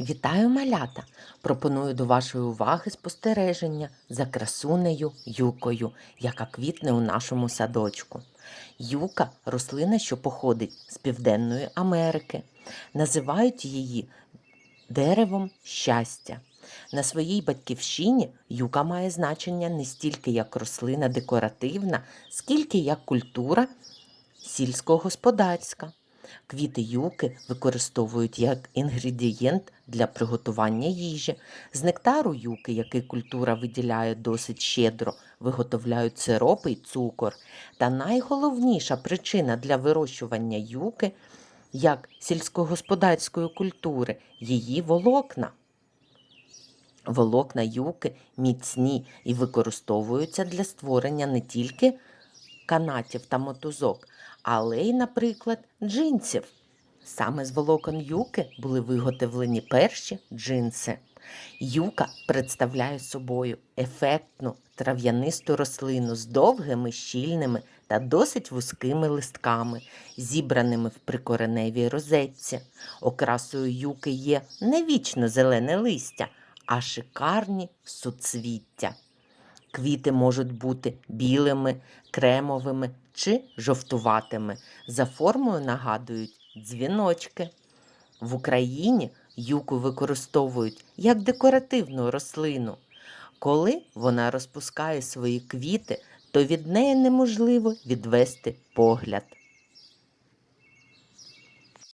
Вітаю малята! Пропоную до вашої уваги спостереження за красунею юкою, яка квітне у нашому садочку. Юка рослина, що походить з Південної Америки. Називають її деревом щастя. На своїй батьківщині юка має значення не стільки як рослина декоративна, скільки як культура сільськогосподарська. Квіти юки використовують як інгредієнт для приготування їжі. З нектару юки, який культура виділяє досить щедро, виготовляють сиропи й цукор. Та найголовніша причина для вирощування юки як сільськогосподарської культури її волокна. Волокна юки міцні і використовуються для створення не тільки канатів та мотузок, але й, наприклад, джинсів. Саме з волокон юки були виготовлені перші джинси. Юка представляє собою ефектну трав'янисту рослину з довгими, щільними та досить вузькими листками, зібраними в прикореневій розетці. Окрасою юки є не вічно зелене листя, а шикарні суцвіття. Квіти можуть бути білими, кремовими чи жовтуватими. За формою нагадують дзвіночки. В Україні юку використовують як декоративну рослину. Коли вона розпускає свої квіти, то від неї неможливо відвести погляд.